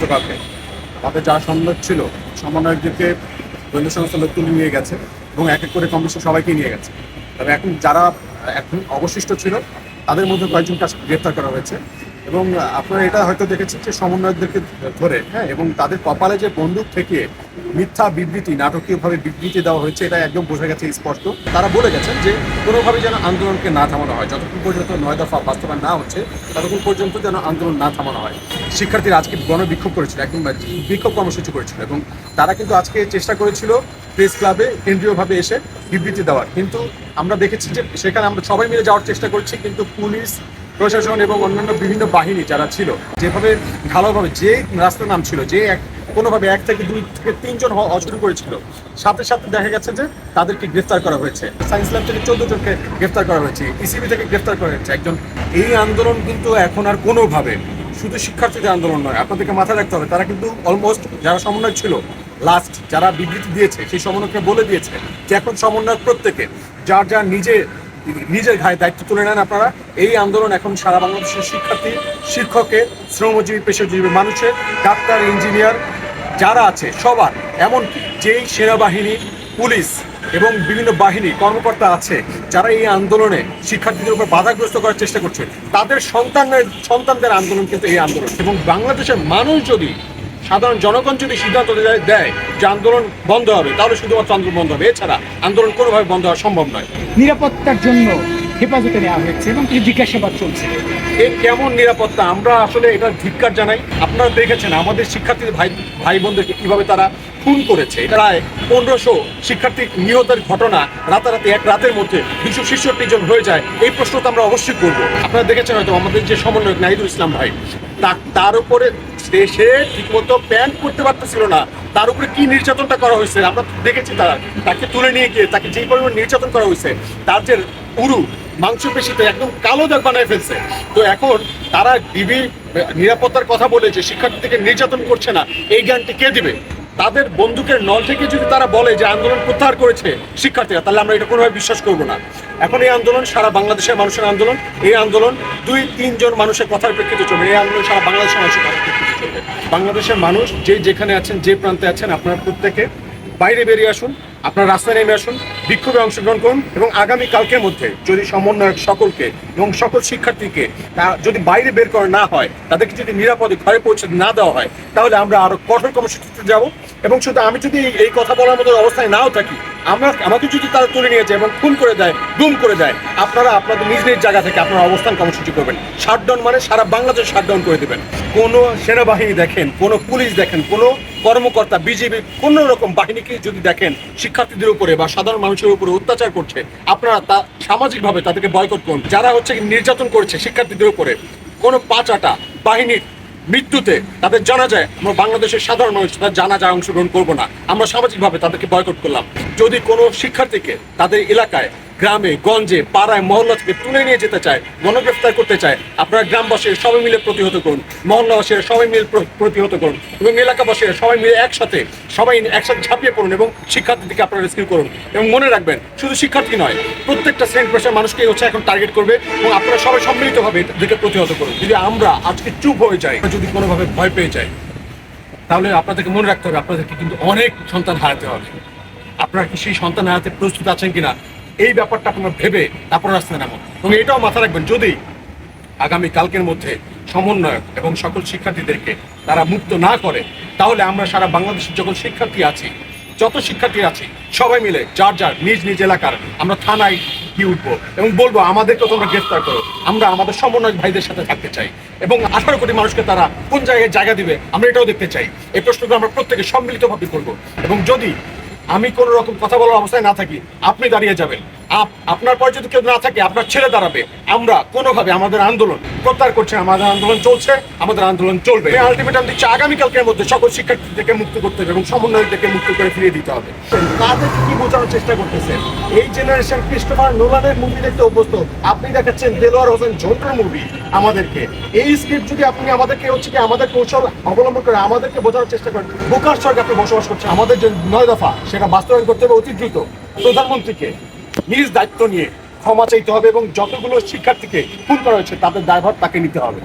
গতকালকে তাদের যারা সমন্বয়ক ছিল সমন্বয়কদেরকে গোয়েন্দা সংস্থার লোক তুলে নিয়ে গেছে এবং এক এক করে কমিশন সবাইকে নিয়ে গেছে। তবে এখন যারা, এখন অবশিষ্ট ছিল, তাদের মধ্যে কয়েকজনকে আজকে গ্রেপ্তার করা হয়েছে। এবং আপনারা এটা হয়তো দেখেছেন যে সমন্বয়কদেরকে ধরে হ্যাঁ এবং তাদের কপালে যে বন্দুক থেকে মিথ্যা বিবৃতি, নাটকীয়ভাবে বিবৃতি দেওয়া হয়েছে, এটা একদম বোঝা গেছে স্পষ্ট। তারা বলে গেছেন যে কোনোভাবে যেন আন্দোলনকে না থামানো হয়, যতক্ষণ পর্যন্ত নয় দফা বাস্তবায়ন না হচ্ছে, ততক্ষণ পর্যন্ত যেন আন্দোলন না থামানো হয়। শিক্ষার্থীরা আজকে গণবিক্ষোভ করেছিল একদম বিক্ষোভ কর্মসূচি করেছিল এবং তারা কিন্তু আজকে চেষ্টা করেছিল প্রেস ক্লাবে কেন্দ্রীয়ভাবে এসে বিবৃতি দেওয়ার। কিন্তু আমরা দেখেছি যে সেখানে আমরা সবাই মিলে যাওয়ার চেষ্টা করছি, কিন্তু পুলিশ, প্রশাসন এবং অন্যান্য বিভিন্ন বাহিনী যারা ছিল, যেভাবে ভালোভাবে যে রাস্তার নাম ছিল, যে এক কোনোভাবে এক থেকে দুই থেকে তিনজন হওয়া শুরু করেছিল, সাথে সাথে দেখা গেছে যে তাদেরকে গ্রেফতার করা হয়েছে। সায়েন্স ল্যাব থেকে চোদ্দ জনকে গ্রেফতার করা হয়েছে, ইসিবি থেকে গ্রেফতার করা হয়েছে। একজন এই আন্দোলন কিন্তু এখন আর কোনোভাবে শুধু শিক্ষার্থীদের আন্দোলন নয়, আপনাদেরকে মাথায় রাখতে হবে, তারা কিন্তু অলমোস্ট যারা সমন্বয় ছিল লাস্ট যারা বিবৃতি দিয়েছে, সেই সমন্বয়কে বলে দিয়েছে যে এখন সমন্বয় প্রত্যেকে, যার যার নিজে, নিজের ঘায়ে দায়িত্ব তুলে নেন আপনারা, এই আন্দোলন এখন সারা বাংলাদেশের শিক্ষার্থী শিক্ষকের শ্রমজীবী, পেশাজীবী মানুষের ডাক্তার, ইঞ্জিনিয়ার, যারা আছে, সবার, এমনকি যেই সেনাবাহিনী, পুলিশ এবং বিভিন্ন বাহিনী কর্মকর্তা আছে যারা এই আন্দোলনে শিক্ষার্থীদের উপর বাধাগ্রস্ত করার চেষ্টা করছে। তাদের সন্তানের সন্তানদের আন্দোলন কিন্তু এই আন্দোলন। এবং বাংলাদেশের মানুষ যদি সাধারণ জনগণ যদি সিদ্ধান্ত দেয়- যে আন্দোলন বন্ধ হবে, তাহলে শুধুমাত্র আন্দোলন বন্ধ হবে। এছাড়া আন্দোলন কোনোভাবে বন্ধ হওয়া সম্ভব নয়। নিরাপত্তার জন্য হেফাজতে নেওয়া হয়েছে এবং কিছু জিজ্ঞাসাবাদ চলছে। এই কেমন নিরাপত্তা? আমরা আসলে এটা ধিক্কার জানাই। আপনারা দেখেছেন, আমাদের শিক্ষার্থীদের ভাই ভাই বোনদেরকে কীভাবে তারা খুন করেছে। প্রায় পনেরোশো শিক্ষার্থী নিহতের ঘটনা রাতারাতি এক রাতের মধ্যে দুশো ছেষট্টি জন হয়ে যায়। এই প্রশ্ন তো আমরা অবশ্যই করব। আপনারা দেখেছেন হয়তো আমাদের যে সমন্বয়ক নাহিদুল ইসলাম ভাই, তা- তার উপরে সে ঠিকমতো প্যান্ট করতে পারতেছিল না। তার উপরে কি নির্যাতনটা করা হয়েছে, আমরা দেখেছি তারা। তাকে তুলে নিয়ে গিয়ে তাকে যে পরিমাণ নির্যাতন করা হয়েছে, তার যে উরু মাংসপেশিতে একদম কালো দাগ বানায় ফেলছে। তো এখন তারা ডিবি নিরাপত্তার কথা বলে যে শিক্ষার্থীদেরকে নির্যাতন করছে না। এই জ্ঞানটি কে দিবে? তাদের বন্দুকের নল থেকে যদি তারা বলে যে আন্দোলন প্রত্যাহার করেছে শিক্ষার্থীরা, তাহলে আমরা এটা কোনোভাবে বিশ্বাস করব না। এখন এই আন্দোলন সারা বাংলাদেশের মানুষের আন্দোলন। এই আন্দোলন দুই তিনজন মানুষের কথার প্রেক্ষিতে চলবে। এই আন্দোলন সারা বাংলাদেশের মানুষের কথার প্রেক্ষিতে চলবে। বাংলাদেশের মানুষ যে যেখানে আছেন, যে প্রান্তে আছেন, আপনারা প্রত্যেকে বাইরে বেরিয়ে আসুন। আপনার রাস্তায় নেমে আসুন, বিক্ষোভে অংশগ্রহণ করুন এবং আগামী কালকের মধ্যে যদি সমন্বয়ক সকলকে এবং সকল শিক্ষার্থীকে যদি বাইরে বের করা না হয়, তাদেরকে যদি নিরাপদে ঘরে পৌঁছে না দেওয়া হয়, তাহলে আমরা আরও কঠোর কর্মসূচিতে যাব এবং শুধু আমি যদি এই কথা বলার মতো অবস্থায় নাও থাকি আমরা আমাকে যদি তারা তুলে নিয়ে যায় এবং খুন করে দেয়, গুম করে দেয়, আপনারা আপনাদের নিজ নিজ জায়গা থেকে আপনারা অবস্থান কর্মসূচি করবেন। শাটডাউন মানে সারা বাংলাদেশ শাটডাউন করে দেবেন। কোনো সেনাবাহিনী দেখেন, কোনো পুলিশ দেখেন, কোনো কর্মকর্তা বিজেপি কোন রকম বাহিনীকে যদি দেখেন, শিক্ষার্থীদের উপরে বা সাধারণ মানুষের উপরে অত্যাচার করছে, আপনারা তা সামাজিকভাবে তাদেরকে বয়কট করুন। যারা হচ্ছে নির্যাতন করছে শিক্ষার্থীদের উপরে, কোনো পাঁচাটা বাহিনীর মৃত্যুতে তাদের জানা যায়, আমরা বাংলাদেশের সাধারণ মানুষ, তাদের জানা যায় অংশগ্রহণ করব না। আমরা সামাজিকভাবে তাদেরকে বয়কট করলাম। যদি কোনো শিক্ষার্থীকে তাদের এলাকায় গ্রামে, গঞ্জে, পাড়ায় মহল্লা থেকে তুলে নিয়ে যেতে চায়, গণগ্রেফতার করতে চায়, আপনারা গ্রামবাসীরা সবাই মিলে প্রতিহত করুন, মহল্লাবাসীরা সবাই মিলে প্রতিহত করুন এবং এলাকাবাসীরা সবাই মিলে একসাথে, সবাই একসাথে ঝাঁপিয়ে পড়ুন এবং শিক্ষার্থীদেরকে আপনারা রেস্কিউ করুন এবং মনে রাখবেন, শুধু শিক্ষার্থী নয়, প্রত্যেকটা শ্রেণি পেশার মানুষকে হচ্ছে এখন টার্গেট করবে এবং আপনারা সবাই সম্মিলিতভাবে এদেরকে প্রতিহত করুন। যদি আমরা আজকে চুপ হয়ে যাই যদি কোনোভাবে ভয় পেয়ে যাই, তাহলে আপনাদেরকে মনে রাখতে হবে, আপনাদেরকে কিন্তু অনেক সন্তান হারাতে হবে। আপনারা কি সেই সন্তান হারাতে প্রস্তুত আছেন কিনা? এই ব্যাপারটা আপনারা ভেবে তারপর রাস্তায় নামুন। এবং এটাও মাথা রাখবেন, যদি আগামী কালকের মধ্যে সমন্বয়ক এবং সকল শিক্ষার্থীদেরকে তারা মুক্ত না করে, তাহলে আমরা সারা বাংলাদেশের যখন শিক্ষার্থী আছি, যত শিক্ষার্থী আছে, সবাই মিলে যার যার নিজ নিজ এলাকার আমরা থানায় গিয়ে উঠবো এবং বলব আমাদেরকে তোমরা গ্রেফতার করো। আমরা আমাদের সমন্বয়ক ভাইদের সাথে থাকতে চাই। এবং আঠারো কোটি মানুষকে তারা কোন জায়গায় জায়গা দিবে, আমরা এটাও দেখতে চাই। এই প্রশ্নগুলো আমরা প্রত্যেকে সম্মিলিতভাবে করব। এবং যদি আমি কোনো রকম কথা বলার অবস্থায় না থাকি। আপনি দাঁড়িয়ে যাবেন। আপনার পরে যদি কেউ না থাকে, আপনার ছেড়ে দাঁড়াবে। আমরা কোনোভাবে আমাদের আন্দোলন প্রত্যাহার করছে আমাদের আন্দোলন চলছে, আমাদের আন্দোলন চলবে। আলটিমেটাম দিচ্ছে আগামীকালকের মধ্যে সকল শিক্ষার্থীদেরকে মুক্ত করতে হবে এবং সমন্বয়কদেরকে মুক্ত করে ফিরিয়ে দিতে হবে। তাদের কি বোঝানোর চেষ্টা করতেছে? এই জেনারেশন ক্রিস্টোফার নোলানের মুভি দেখতে অভ্যস্ত। আপনি দেখাচ্ছেন দেলোয়ার হোসেন ঝন্টুর মুভি আমাদেরকে। এই স্ক্রিপ্ট যদি আপনি আমাদেরকে হচ্ছে কি আমাদের কৌশল অবলম্বন করে আমাদেরকে বোঝানোর চেষ্টা করেন, বোকার স্বর্গে আপনি বসবাস করছেন। আমাদের যে নয় দফা, সেটা বাস্তবায়ন করতে হবে অতি দ্রুত। প্রধানমন্ত্রীকে নিজ দায়িত্ব নিয়ে ক্ষমা চাইতে হবে এবং যতগুলো শিক্ষার্থীকে খুন করা হয়েছে, তাদের দায়ভার তাকে নিতে হবে।